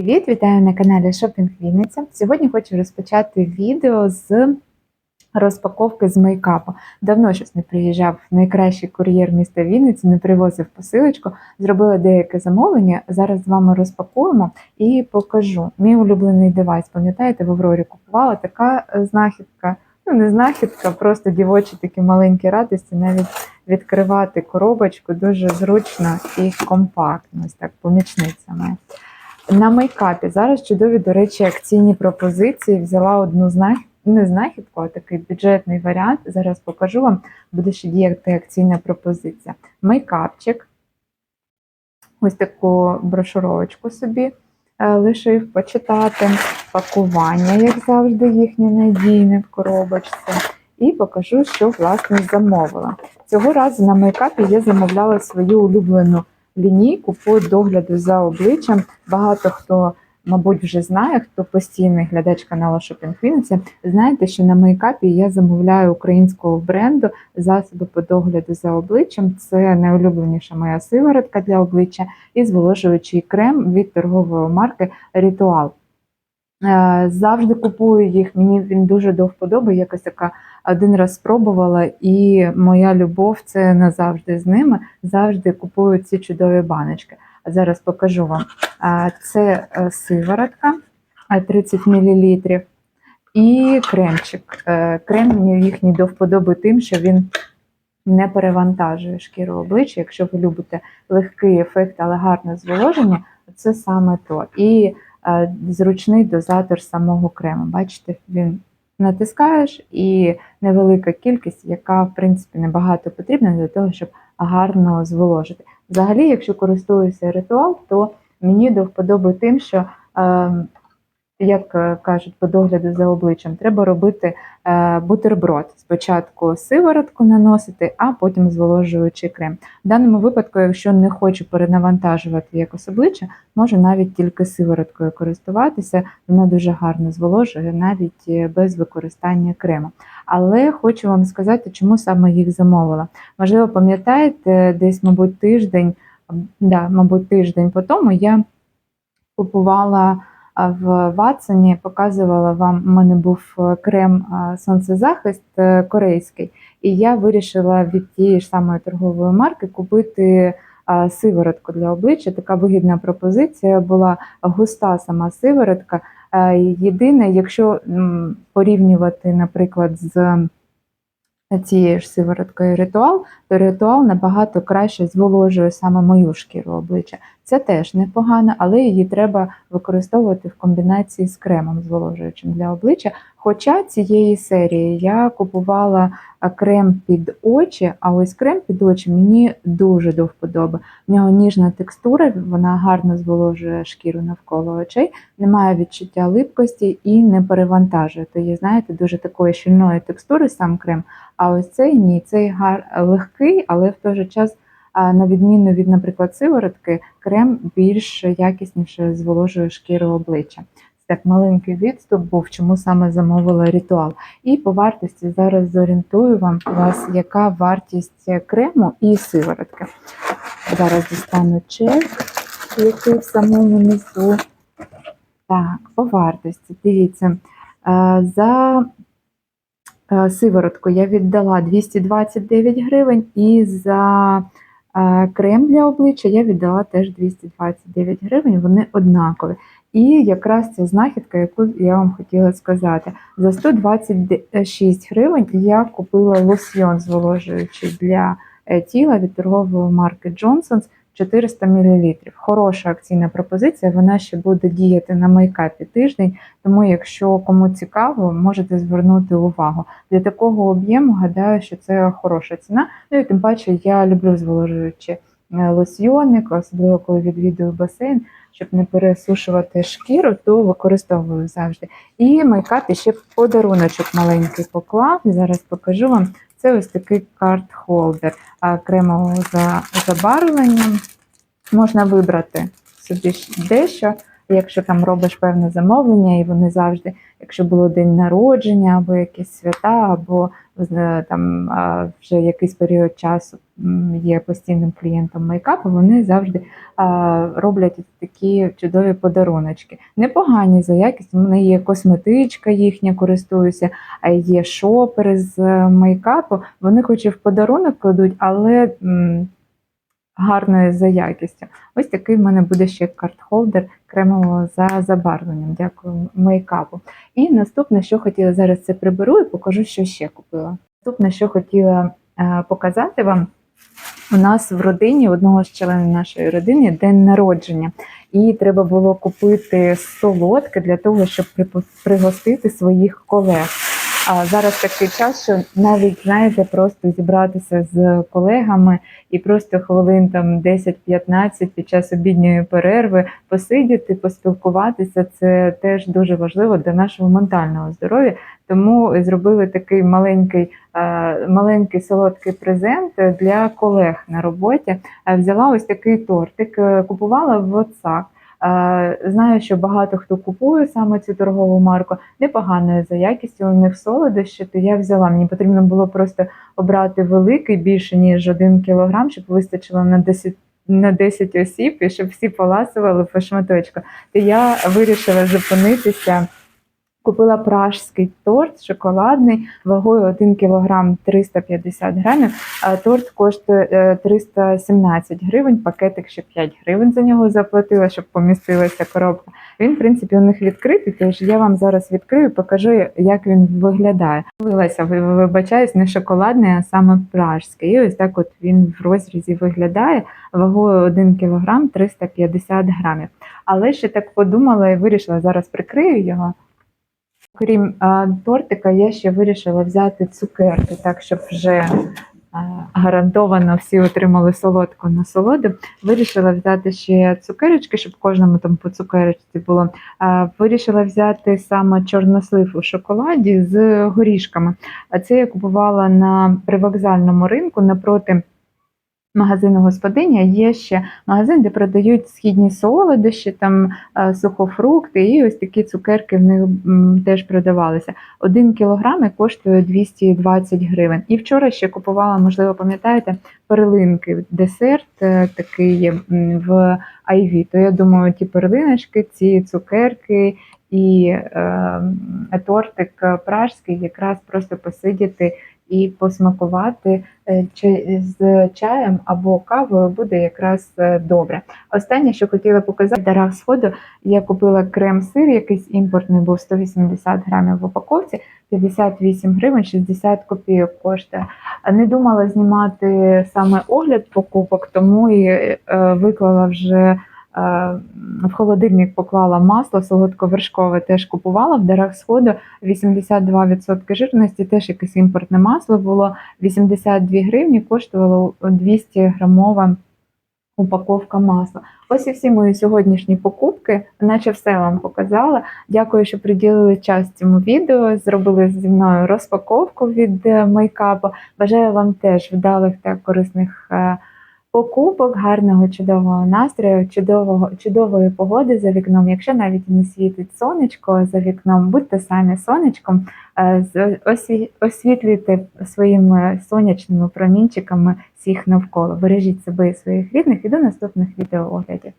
Привіт, вітаю на каналі Шопінг Вінниця. Сьогодні хочу розпочати відео з розпаковки з мейкапу. Давно щось не приїжджав найкращий кур'єр міста Вінниці, не привозив посилочку. Зробила деяке замовлення. Зараз з вами розпакуємо і покажу. Мій улюблений девайс. Пам'ятаєте, в Аврорі купувала така е, знахідка. Ну, не знахідка, просто дівочі такі маленькі радості, навіть відкривати коробочку дуже зручно і компактно, ось так, помічницями. На мейкапі зараз чудові, до речі, акційні пропозиції. Взяла одну знахідку, не знахідку, а такий бюджетний варіант. Зараз покажу вам, буде ще діяти акційна пропозиція. Мейкапчик. Ось таку брошуровочку собі е, лишив почитати. Пакування, як завжди, їхнє надійне в коробочці. І покажу, що власне замовила. Цього разу на мейкапі я замовляла свою улюблену лінійку по догляду за обличчям. Багато хто, мабуть, вже знає, хто постійний глядач каналу Shopping Вінниця, знаєте, що на мейкапі я замовляю українського бренду засоби по догляду за обличчям. Це найулюбленіша моя сиворотка для обличчя і зволожуючий крем від торгової марки Ритуал. Е, Завжди купую їх, мені він дуже до вподоби. Якось така один раз спробувала, і моя любов це назавжди з ними. Завжди купую ці чудові баночки. А зараз покажу вам. Це е, сиворотка 30 мл і кремчик. Е, Крем мені їхній до вподоби тим, що він не перевантажує шкіру обличчя. Якщо ви любите легкий ефект, але гарне зволоження, це саме то. І е, зручний дозатор самого крему. Бачите, він натискаєш і невелика кількість, яка в принципі небагато потрібна для того, щоб гарно зволожити. Взагалі, якщо користуюся ритуал, то мені до вподоби тим, що, е, як е, кажуть, по догляду за обличчям, треба робити е, бутерброд. Спочатку сиворотку наносити, а потім зволожуючий крем. В даному випадку, якщо не хочу перенавантажувати якось обличчя, можу навіть тільки сивороткою користуватися. Вона дуже гарно зволожує навіть е, без використання крему. Але хочу вам сказати, чому саме їх замовила. Можливо, пам'ятаєте, десь, мабуть, тиждень, да, мабуть, тиждень по тому я купувала в Ватсоні, показувала вам, у мене був е, крем сонцезахист е, корейський, і я вирішила від тієї ж самої торгової марки купити сиворотку для обличчя. Така вигідна пропозиція була густа сама сиворотка. Е, Єдине, якщо порівнювати, наприклад, з цією ж сивороткою ритуал, то ритуал набагато краще зволожує саме мою шкіру обличчя. Це теж непогано, але її треба використовувати в комбінації з кремом зволожуючим для обличчя. Хоча цієї серії я купувала крем під очі, а ось крем під очі мені дуже до вподоби. В нього ніжна текстура, вона гарно зволожує шкіру навколо очей, немає відчуття липкості і не перевантажує. То є, знаєте, дуже такої щільної текстури сам крем. А ось цей ні, цей гар легкий, але в той же час, на відміну від, наприклад, сиворотки, крем більш якісніше зволожує шкіру обличчя. Це так маленький відступ був, чому саме замовила ритуал. І по вартості зараз зорієнтую вам вас, яка вартість крему і сиворотки. Зараз дістану чек, який в самому низу. Так, по вартості. Дивіться, е, за е, сиворотку я віддала 229 гривень, і за крем для обличчя я віддала теж 229 гривень, вони однакові. І якраз ця знахідка, яку я вам хотіла сказати. За 126 гривень я купила лосьйон зволожуючий для е, тіла від торгової марки Johnson's 400 мл. Хороша акційна пропозиція, вона ще буде діяти на мейкапі тиждень, тому якщо кому цікаво, можете звернути увагу. Для такого об'єму гадаю, що це хороша ціна. Ну і тим паче я люблю зволожуючі е, лосьйони, особливо коли відвідую басейн, щоб не пересушувати шкіру, то використовую завжди. І мейкап ще подаруночок маленький поклав. Зараз покажу вам. Це ось такий карт-холдер кремового за- забарвлення. Можна вибрати собі дещо. Якщо там робиш певне замовлення, і вони завжди, якщо було день народження, або якісь свята, або там вже якийсь період часу є постійним клієнтом мейкапу, вони завжди роблять такі чудові подаруночки. Непогані за якістю. У мене є косметичка їхня, користуюся, а є шопери з е, мейкапу. Вони хоч і в подарунок кладуть, але гарною за якістю. Ось такий в мене буде ще карт-холдер кремового за забарвленням. Дякую мейкапу. І наступне, що хотіла зараз це приберу і покажу, що ще купила. Наступне, що хотіла е, показати вам. У нас в родині одного з членів нашої родини день народження, і треба було купити солодке для того, щоб пригостити своїх колег. А зараз такий час, що навіть знаєте, просто зібратися з колегами і просто хвилин там 10-15 під час обідньої перерви посидіти, поспілкуватися. Це теж дуже важливо для нашого ментального здоров'я. Тому зробили такий маленький, маленький солодкий презент для колег на роботі. Взяла ось такий тортик, е, купувала в WhatsApp. Знаю, що багато хто купує саме цю торгову марку, непоганою за якістю, у них солодощі, то я взяла. Мені потрібно було просто обрати великий більше ніж один кілограм, щоб вистачило на 10 на 10 осіб і щоб всі поласували по шматочку. То я вирішила зупинитися. Купила пражський торт шоколадний вагою 1 кг 350 грамів. Торт коштує е, 317 гривень, пакетик ще 5 гривень за нього заплатила, щоб помістилася коробка. Він, в принципі, у них відкритий, тож я вам зараз відкрию і покажу, як він виглядає. Вилася, вибачаюсь, не шоколадний, а саме пражський. І ось так от він в розрізі виглядає вагою 1 кг 350 грамів. Але ще так подумала і вирішила, зараз прикрию його. Крім а, тортика, я ще вирішила взяти цукерки, так щоб вже а, гарантовано всі отримали солодку насолоду. Вирішила взяти ще цукерочки, щоб кожному там по цукерочці було. А, вирішила взяти саме чорнослив у шоколаді з горішками. А це я купувала на привокзальному ринку напроти. Магазину господиня є ще магазин, де продають східні солодощі, там е, сухофрукти, і ось такі цукерки в них теж продавалися. Один кілограм коштує 220 гривень. І вчора ще купувала, можливо, пам'ятаєте, перлинки, десерт е, такий в Айві. То я думаю, ті перлиночки, ці цукерки і е, тортик пражський якраз просто посидіти і посмакувати е, з чаєм або кавою буде якраз е, добре. Останнє, що хотіла показати, дарах сходу я купила крем-сир, якийсь імпортний був 180 грамів в упаковці, 58 гривень 60 копійок коштує. Не думала знімати саме огляд покупок, тому і е, виклала вже. Е, В холодильник поклала масло солодковершкове, теж купувала в дарах сходу 82% жирності, теж якесь імпортне масло було 82 гривні, коштувало 200 грамова упаковка масла. Ось і всі мої сьогоднішні покупки, наче все вам показала. Дякую, що приділили час цьому відео. Зробили зі мною розпаковку від е, мейкапу. Бажаю вам теж вдалих та корисних е, покупок, гарного, чудового настрою, чудового, чудової погоди за вікном. Якщо навіть не світить сонечко за вікном, будьте самі сонечком, е, освітлюйте своїми сонячними промінчиками всіх навколо. Бережіть себе і своїх рідних і до наступних відеооглядів.